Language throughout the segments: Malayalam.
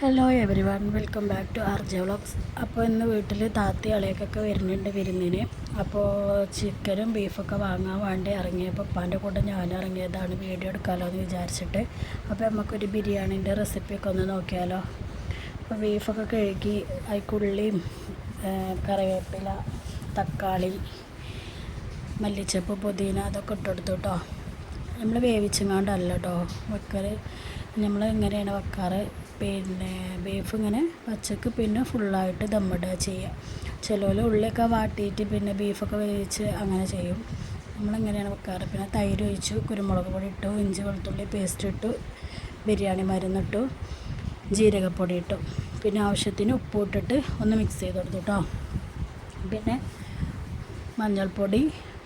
Hello everyone welcome back to R J vlogs അപ്പോൾ ഇന്ന് വീട്ടിൽ താത്തി അളയൊക്കെ വരുന്നുണ്ട് വിരുന്നിന്. അപ്പോൾ ചിക്കനും ബീഫൊക്കെ വാങ്ങാൻ വേണ്ടി ഇറങ്ങിയപ്പോൾ ഉപ്പാന്റെ കൂടെ ഞാൻ ഇറങ്ങിയതാണ് വീഡിയോ എടുക്കാമല്ലോ എന്ന് വിചാരിച്ചിട്ട് അപ്പോൾ നമുക്കൊരു ബിരിയാണീന്റെ റെസിപ്പിയൊക്കെ ഒന്ന് നോക്കിയാലോ? അപ്പോൾ ബീഫൊക്കെ കഴുകി അതിക്കുള്ളിയും കറിവേപ്പില തക്കാളി മല്ലിച്ചപ്പ് പുതിന അതൊക്കെ ഇട്ടെടുത്തു കേട്ടോ നമ്മൾ വേവിച്ചങ്ങാണ്ടല്ല കേട്ടോ വെക്കൽ നമ്മൾ എങ്ങനെയാണ് വെക്കാറ്? പിന്നെ ബീഫ് ഇങ്ങനെ പച്ചക്ക് പിന്നെ ഫുള്ളായിട്ട് ദമ്മിടുക ചെയ്യുക. ചിലവർ ഉള്ളിയൊക്കെ വാട്ടിയിട്ട് പിന്നെ ബീഫൊക്കെ വേവിച്ച് അങ്ങനെ ചെയ്യും. നമ്മളിങ്ങനെയാണ് വെക്കാറ്? പിന്നെ തൈര് ഒഴിച്ചു കുരുമുളക് പൊടി ഇട്ടു ഇഞ്ചി വെളുത്തുള്ളി പേസ്റ്റ് ഇട്ടു ബിരിയാണി മരുന്നിട്ടു ജീരകപ്പൊടി ഇട്ടു. പിന്നെ ആവശ്യത്തിന് ഉപ്പ് ഇട്ടിട്ട് ഒന്ന് മിക്സ് ചെയ്ത് കൊടുത്തു കേട്ടോ പിന്നെ മഞ്ഞൾപ്പൊടി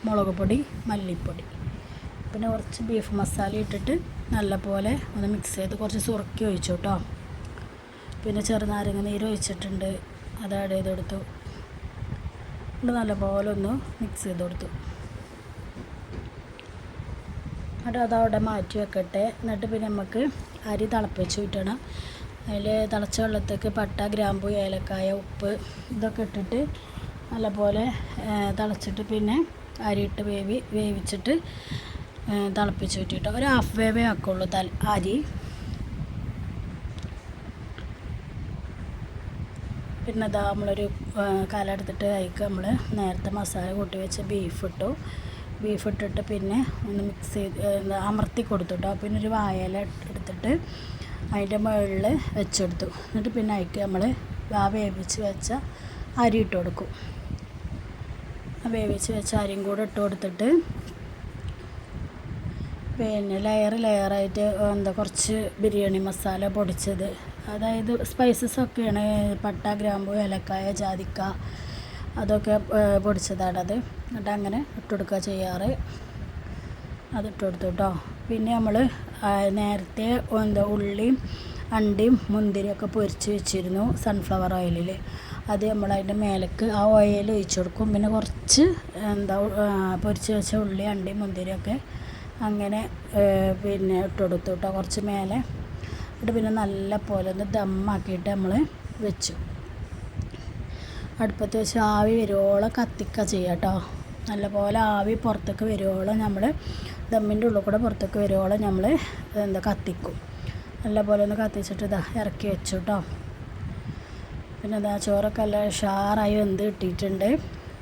മുളക് പൊടി മല്ലിപ്പൊടി. പിന്നെ കുറച്ച് ബീഫ് മസാല ഇട്ടിട്ട് നല്ലപോലെ ഒന്ന് മിക്സ് ചെയ്ത് കുറച്ച് സുറുക്കി ഒഴിച്ചു കേട്ടോ പിന്നെ ചെറുനാരങ്ങ നീര് ഒഴിച്ചിട്ടുണ്ട്. അത് ആഡ് ചെയ്ത് കൊടുത്തു. എന്നിട്ട് നല്ലപോലെ ഒന്ന് മിക്സ് ചെയ്ത് കൊടുത്തു. എന്നിട്ട് അതവിടെ മാറ്റി വെക്കട്ടെ. എന്നിട്ട് പിന്നെ നമുക്ക് അരി തിളപ്പിച്ച് വിട്ടണം അതിൽ തിളച്ച വെള്ളത്തേക്ക് പട്ട ഗ്രാമ്പു ഏലക്കായ ഉപ്പ് ഇതൊക്കെ ഇട്ടിട്ട് നല്ലപോലെ തിളച്ചിട്ട് പിന്നെ അരിയിട്ട് വേവി വേവിച്ചിട്ട് തിളപ്പിച്ച് വിറ്റിട്ട് ഒരു ഹാഫ് വേവേ ആക്കുള്ളൂ തൽ അരി. പിന്നെ ഇതാ നമ്മളൊരു കാലെടുത്തിട്ട് അതിക്ക് നമ്മൾ നേരത്തെ മസാല കൂട്ടി വെച്ച ബീഫ് ഇട്ടു ബീഫ് ഇട്ടിട്ട് പിന്നെ ഒന്ന് മിക്സ് ചെയ്ത് അമർത്തി കൊടുത്തു കേട്ടോ പിന്നെ ഒരു വായല എടുത്തിട്ട് അതിന്റെ മുകളിൽ വെച്ചെടുത്തു. എന്നിട്ട് പിന്നെ അതിക്ക് നമ്മൾ ആ വേവിച്ച് വെച്ച അരി ഇട്ട് കൊടുക്കും. വേവിച്ച് വെച്ച അരിയും കൂടെ ഇട്ട് കൊടുത്തിട്ട് പിന്നെ ലെയർ ലെയറായിട്ട് എന്താ കുറച്ച് ബിരിയാണി മസാല പൊടിച്ചത്. അതായത് സ്പൈസസ് ഒക്കെയാണ് പട്ട ഗ്രാമ്പു ഏലക്കായ ജാതിക്ക അതൊക്കെ പൊടിച്ചതാണത് എന്നിട്ട് അങ്ങനെ ഇട്ടുകൊടുക്കുക ചെയ്യാറ്. അതിട്ട് കൊടുത്തു കേട്ടോ പിന്നെ നമ്മൾ നേരത്തെ എന്താ ഉള്ളിയും അണ്ടിയും മുന്തിരിയൊക്കെ പൊരിച്ച് വെച്ചിരുന്നു സൺഫ്ലവർ ഓയിലിൽ അത് നമ്മൾ അതിന്റെ മേലേക്ക് ആ ഓയിൽ ഒഴിച്ചു കൊടുക്കും. പിന്നെ കുറച്ച് എന്താ പൊരിച്ച് വെച്ച ഉള്ളി അണ്ടി മുന്തിരിയൊക്കെ അങ്ങനെ പിന്നെ ഇട്ട് കൊടുത്തു കേട്ടോ കുറച്ച് മേലെ. എന്നിട്ട് പിന്നെ നല്ല പോലെ ഒന്ന് ദമ്മാക്കിയിട്ട് നമ്മൾ വെച്ചു. അടുപ്പത്ത് വെച്ച് ആവി വരുവോളം കത്തിക്ക ചെയ്യുക കേട്ടോ. നല്ലപോലെ ആവി പുറത്തേക്ക് വരുവോളം നമ്മൾ ദമ്മിന്റെ ഉള്ളിൽ കൂടെ പുറത്തേക്ക് വരുവോളം നമ്മൾ എന്താ കത്തിക്കും. നല്ലപോലെ ഒന്ന് കത്തിച്ചിട്ട് ഇതാ ഇറക്കി വെച്ചു കേട്ടോ. പിന്നെ എന്താ ചോറൊക്കെ നല്ല ഷാറായി വെന്ത് കിട്ടിയിട്ടുണ്ട്.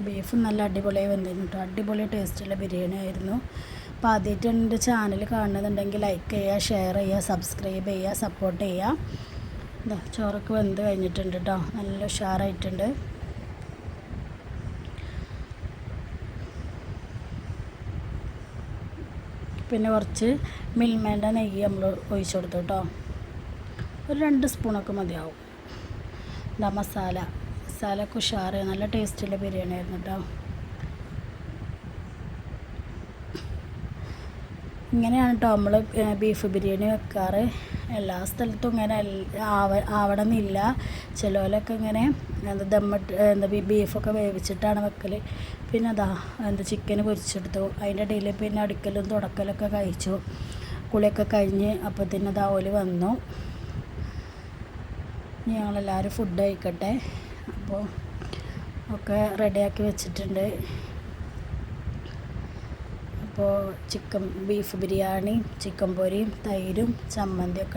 ബീഫും നല്ല അടിപൊളിയായി വന്നിരുന്നു കേട്ടോ അടിപൊളി ടേസ്റ്റുള്ള ബിരിയാണി ആയിരുന്നു. അപ്പോൾ ആദ്യമായിട്ട് എന്റെ ചാനൽ കാണുന്നുണ്ടെങ്കിൽ ലൈക്ക് ചെയ്യുക ഷെയർ ചെയ്യുക സബ്സ്ക്രൈബ് ചെയ്യുക സപ്പോർട്ട് ചെയ്യുക. ചോറൊക്കെ വെന്ത് കഴിഞ്ഞിട്ടുണ്ട് കേട്ടോ നല്ല ഉഷാറായിട്ടുണ്ട്. പിന്നെ കുറച്ച് മിൽമേന്റെ നെയ്യ് നമ്മൾ ഒഴിച്ചു കൊടുത്തു കേട്ടോ ഒരു രണ്ട് സ്പൂണൊക്കെ മതിയാവും. എന്താ മസാല. മസാല ഉഷാറ് നല്ല ടേസ്റ്റുള്ള ബിരിയാണി ആയിരുന്നു കേട്ടോ ഇങ്ങനെയാണ് കേട്ടോ നമ്മൾ ബീഫ് ബിരിയാണി വെക്കാറ്. എല്ലാ സ്ഥലത്തും ഇങ്ങനെ ആവ ആവണമെന്നില്ല. ചിലവരൊക്കെ ഇങ്ങനെ എന്താ ദമ്മിട്ട് എന്താ ബീഫൊക്കെ വേവിച്ചിട്ടാണ് വെക്കൽ പിന്നെ അതാ എന്താ ചിക്കൻ പൊരിച്ചെടുത്തു. അതിന്റെ ഇടയിൽ പിന്നെ അടുക്കലും തുടക്കലൊക്കെ കഴിച്ചു. കുളിയൊക്കെ കഴിഞ്ഞ് അപ്പോൾ തന്നെ അതാ ഓൽ വന്നു. ഞങ്ങളെല്ലാവരും ഫുഡ് കഴിക്കട്ടെ. അപ്പോൾ ഒക്കെ റെഡിയാക്കി വെച്ചിട്ടുണ്ട്. അപ്പോൾ ചിക്കൻ ബീഫ് ബിരിയാണി ചിക്കൻ പൊരിയും തൈരും ചമ്മന്തിയൊക്കെ